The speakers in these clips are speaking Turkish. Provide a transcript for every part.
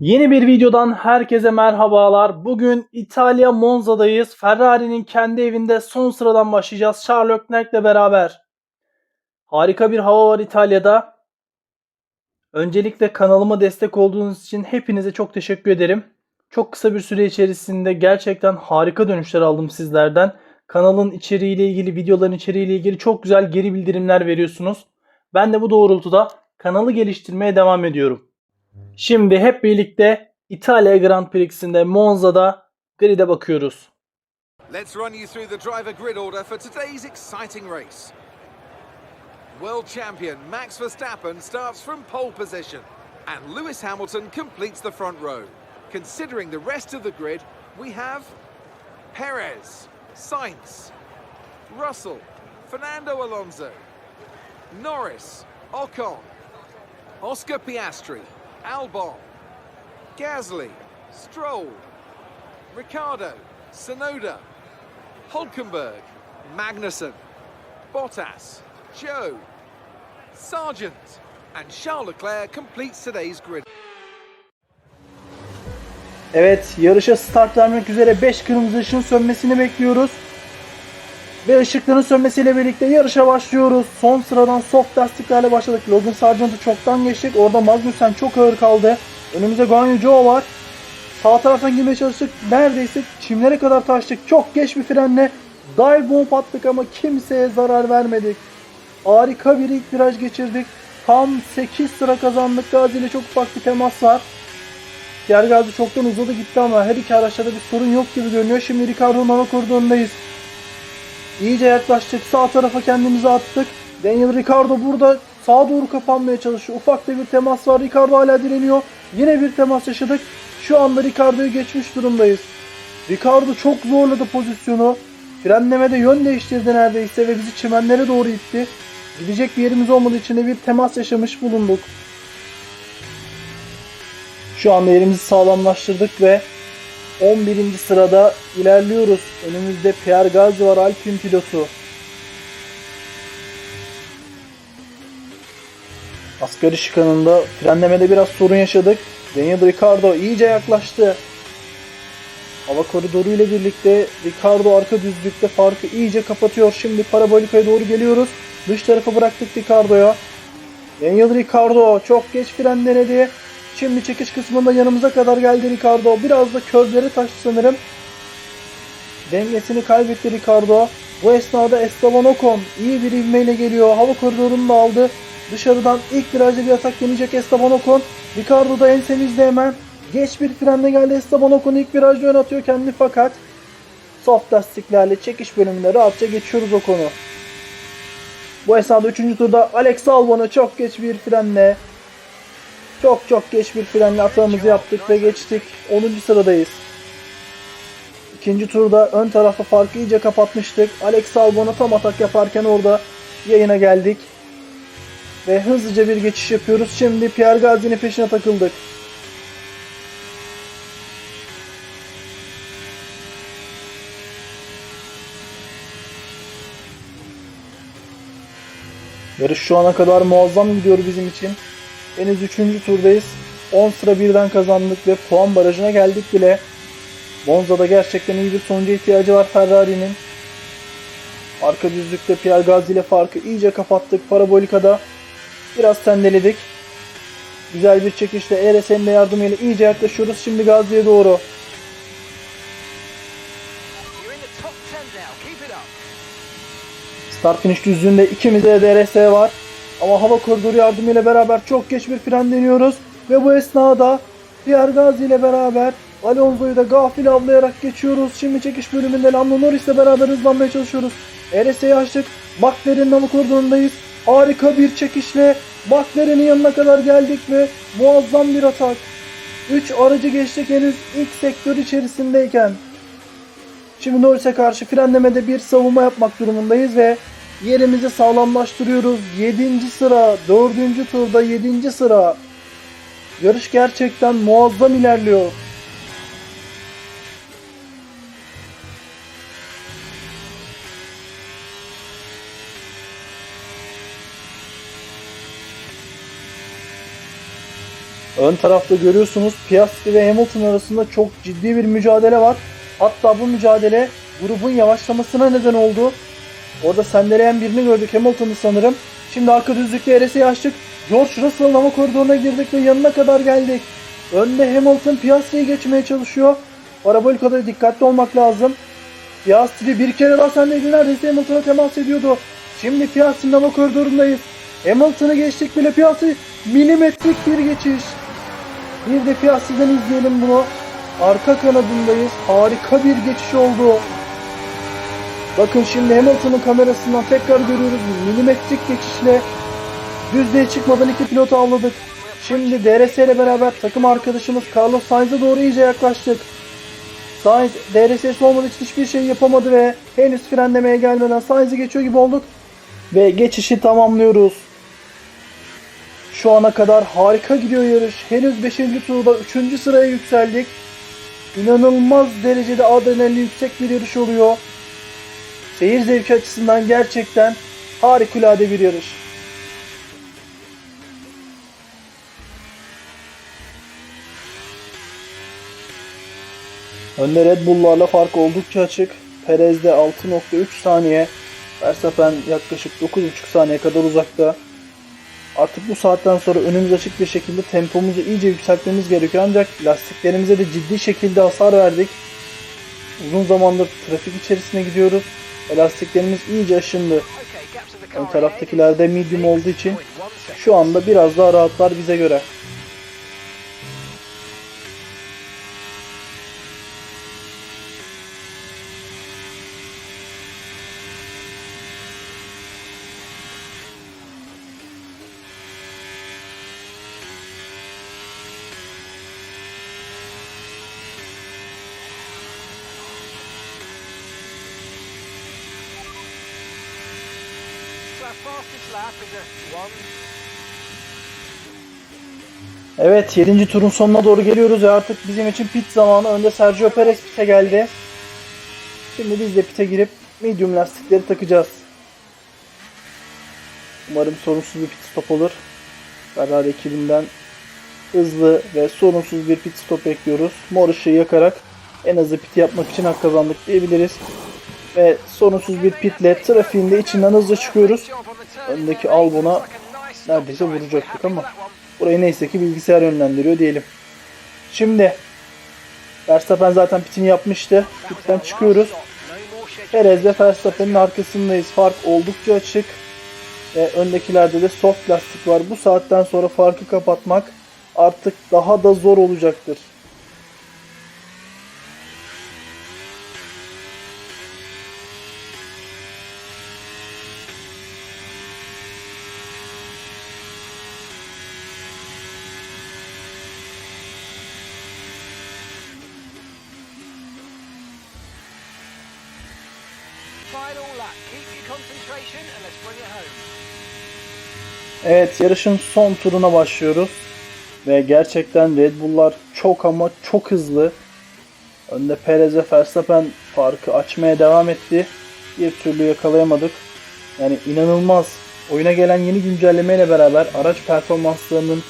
Yeni bir videodan herkese merhabalar. Bugün İtalya Monza'dayız. Ferrari'nin kendi evinde son sıradan başlayacağız. Charles Leclerc'le beraber. Harika bir hava var İtalya'da. Öncelikle kanalıma destek olduğunuz için hepinize çok teşekkür ederim. Çok kısa bir süre içerisinde gerçekten harika dönüşler aldım sizlerden. Kanalın içeriğiyle ilgili, videoların içeriğiyle ilgili çok güzel geri bildirimler veriyorsunuz. Ben de bu doğrultuda kanalı geliştirmeye devam ediyorum. Şimdi hep birlikte İtalya Grand Prix'sinde Monza'da grid'e bakıyoruz. Let's run you through the driver grid order for today's exciting race. World champion Max Verstappen starts from pole position, and Lewis Hamilton completes the front row. Considering the rest of the grid, we have Perez, Sainz, Russell, Fernando Alonso, Norris, Ocon, Oscar Piastri, Albon, Gasly, Stroll, Ricardo, Sonoda, Hulkenberg, Magnussen, Bottas, Joe, Sargent, and Charles Leclerc completes today's grid. Evet yarışa start vermek üzere 5 kırmızı ışığın sönmesini bekliyoruz. Ve ışıkların sönmesiyle birlikte yarışa başlıyoruz. Son sıradan soft lastiklerle başladık. Logan Sargent'ı çoktan geçtik. Orada Magnussen çok ağır kaldı. Önümüzde Guan Yu var. Sağ taraftan girmeye çalıştık. Neredeyse çimlere kadar taştık. Çok geç bir frenle dive bomb attık ama kimseye zarar vermedik. Harika bir ilk viraj geçirdik. Tam 8 sıra kazandık. Gazi ile çok ufak bir temas var. Diğer Gazi çoktan uzadı gitti ama her iki araçta da bir sorun yok gibi görünüyor. Şimdi Ricardo'nun hava koridorundayız. İyice yaklaştık. Sağ tarafa kendimizi attık. Daniel Ricardo burada sağa doğru kapanmaya çalışıyor. Ufak da bir temas var. Ricardo hala direniyor. Yine bir temas yaşadık. Şu anda Ricardo'yu geçmiş durumdayız. Ricardo çok zorladı pozisyonu. Frenlemede yön değiştirdi neredeyse ve bizi çimenlere doğru itti. Gidecek bir yerimiz olmadığı için de bir temas yaşamış bulunduk. Şu anda yerimizi sağlamlaştırdık ve 11. sırada ilerliyoruz. Önümüzde Pierre Gasly var Alpine pilotu. Asgari şıkanında frenlemede biraz sorun yaşadık. Daniel Ricciardo iyice yaklaştı. Hava koridoru ile birlikte Ricardo arka düzlükte farkı iyice kapatıyor. Şimdi parabolikaya doğru geliyoruz. Dış tarafa bıraktık Ricardo'ya. Daniel Ricardo çok geç fren denedi. Şimdi çekiş kısmında yanımıza kadar geldi Ricardo. Biraz da közleri taştı sanırım. Dengesini kaybetti Ricardo. Bu esnada Esteban Ocon iyi bir ivmeyle geliyor. Hava koridorunu da aldı. Dışarıdan ilk virajda bir atak deneyecek Esteban Ocon. Ricardo da ensemizde hemen. Geç bir frenle geldi Esteban Ocon ilk virajda ön atıyor kendini fakat soft lastiklerle çekiş bölümünde rahatça geçiyoruz Ocon'u. Bu esnada 3. turda Alex Albon'a çok geç bir frenle çok çok geç bir frenle atağımızı yaptık ve geçtik. 10. sıradayız. İkinci turda ön tarafa farkı iyice kapatmıştık. Alex Albon'a tam atak yaparken orada yayına geldik. Ve hızlıca bir geçiş yapıyoruz. Şimdi Pierre Gasly'nin peşine takıldık. Yarış şu ana kadar muazzam gidiyor bizim için. Henüz 3. turdayız. 10 sıra birden kazandık ve puan barajına geldik bile. Monza'da gerçekten iyi bir sonuca ihtiyacı var Ferrari'nin. Arka düzlükte Pierre Gasly ile farkı iyice kapattık. Parabolikada biraz sendeledik. Güzel bir çekişle ERS'nin de yardımıyla iyice yaklaşıyoruz. Şimdi Gasly'ye doğru. You're in the top 10 now. Keep it up. Start finish düzlüğünde ikimizde de DRS var. Ama hava koridoru yardımıyla beraber çok geç bir fren deniyoruz. Ve bu esnada Pierre Gasly ile beraber Alonso'yu da gafil avlayarak geçiyoruz. Şimdi çekiş bölümünde Lando Norris'le beraber hızlanmaya çalışıyoruz. RS'yi açtık. McLaren'in hava koridorundayız. Harika bir çekişle McLaren'in yanına kadar geldik ve muazzam bir atak. 3 aracı geçtik henüz ilk sektör içerisindeyken. Şimdi Norris'e karşı frenlemede bir savunma yapmak durumundayız ve yerimizi sağlamlaştırıyoruz. 7. sıra, 4. turda 7. sıra. Yarış gerçekten muazzam ilerliyor. Ön tarafta görüyorsunuz Piastri ve Hamilton arasında çok ciddi bir mücadele var. Hatta bu mücadele grubun yavaşlamasına neden oldu. Orada sendeleyen birini gördük Hamilton'ı sanırım. Şimdi arka düzlükte RS'yi açtık. George Russell'ın hava koridoruna girdik ve yanına kadar geldik. Önde Hamilton Piastri'yi geçmeye çalışıyor. Arabalikada dikkatli olmak lazım. Piastri bir kere daha sendeydi neredeyse Hamilton'a temas ediyordu. Şimdi Piastri'nin hava koridorundayız. Hamilton'ı geçtik bile Piastri milimetrik bir geçiş. Bir de Piastri'den izleyelim bunu. Arka kanadındayız. Harika bir geçiş oldu. Bakın şimdi Hamilton'ın kamerasından tekrar görüyoruz. Milimetrik geçişle düzlüğe çıkmadan iki pilotu avladık. Şimdi DRS ile beraber takım arkadaşımız Carlos Sainz'e doğru iyice yaklaştık. Sainz DRS'si olmadığı için hiçbir şey yapamadı ve henüz frenlemeye gelmeden Sainz'i geçiyor gibi olduk. Ve geçişi tamamlıyoruz. Şu ana kadar harika gidiyor yarış. Henüz 5. turda 3. sıraya yükseldik. İnanılmaz derecede adrenalin yüksek bir yarış oluyor. Seyir zevki açısından gerçekten harikulade bir yarış. Önde Red Bull'larla fark oldukça açık. Perez'de 6.3 saniye. Verstappen yaklaşık 9.5 saniye kadar uzakta. Artık bu saatten sonra önümüz açık bir şekilde tempomuzu iyice yükseltmemiz gerekiyor. Ancak lastiklerimize de ciddi şekilde hasar verdik. Uzun zamandır trafik içerisine gidiyoruz. Ve Lastiklerimiz iyice aşındı. Ön taraftakilerde medium olduğu için 6.1 second. şu anda biraz daha rahatlar bize göre. Evet 7. turun sonuna doğru geliyoruz ve artık bizim için pit zamanı. Önde Sergio Perez pite geldi. Şimdi biz de pite girip medium lastikleri takacağız. Umarım sorunsuz bir pit stop olur. Ferrari ekibinden hızlı ve sorunsuz bir pit stop bekliyoruz. Mor ışığı yakarak en hızlı piti yapmak için hak kazandık diyebiliriz. Ve sorunsuz bir pitle trafiğin de içinden hızlı çıkıyoruz. Öndeki Albon'a neredeyse vuracaktık ama burayı neyse ki bilgisayar yönlendiriyor diyelim. Şimdi Verstappen zaten pitini yapmıştı. Pitten çıkıyoruz. Perez ve Verstappen'in arkasındayız. Fark oldukça açık. Ve öndekilerde de soft lastik var. Bu saatten sonra farkı kapatmak artık daha da zor olacaktır. Evet yarışın son turuna başlıyoruz. Ve gerçekten Red Bull'lar çok ama çok hızlı. Önde Perez ve Verstappen farkı açmaya devam etti. Bir türlü yakalayamadık. Yani inanılmaz. Oyuna gelen yeni güncellemeyle beraber araç performanslarının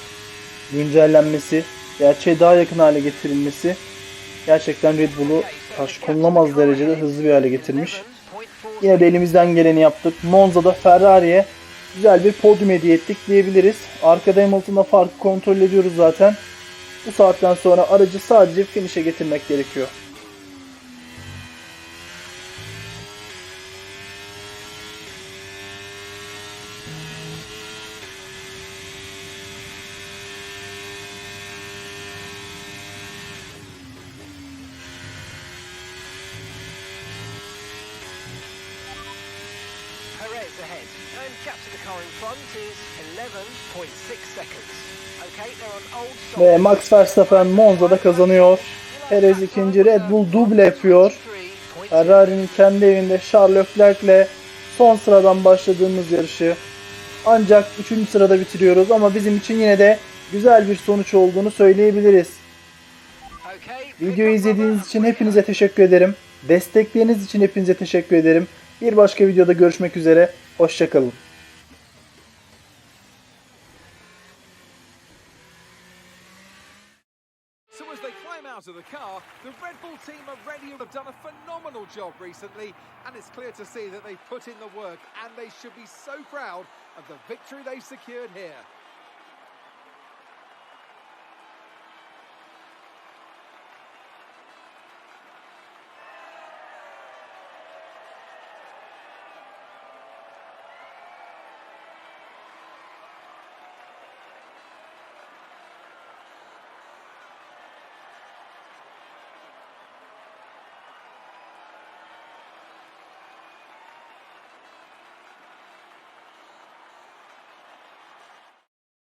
güncellenmesi, gerçeğe daha yakın hale getirilmesi gerçekten Red Bull'u karşı konulamaz derecede hızlı bir hale getirmiş. Yine de elimizden geleni yaptık. Monza'da Ferrari'ye güzel bir podyum hediye ettik diyebiliriz. Arkada Hamilton'la farkı kontrol ediyoruz zaten. Bu saatten sonra aracı sadece finish'e getirmek gerekiyor. Perez ahead. And gap to the car in front is 11.6 seconds. Okay, they're on old soft. Ve Max Verstappen Monza'da kazanıyor. Perez ikinci Red Bull duble yapıyor. 3.0. Ferrari'nin kendi evinde Charles Leclerc'le son sıradan başladığımız yarışı ancak 3. sırada bitiriyoruz ama bizim için yine de güzel bir sonuç olduğunu söyleyebiliriz. Videoyu izlediğiniz için hepinize teşekkür ederim. Destekleriniz için hepinize teşekkür ederim. Bir başka videoda görüşmek üzere. Hoşçakalın. Of the car, the Red Bull team are ready have done a phenomenal job recently, and it's clear to see that they've put in the work, and they should be so proud of the victory they've secured here.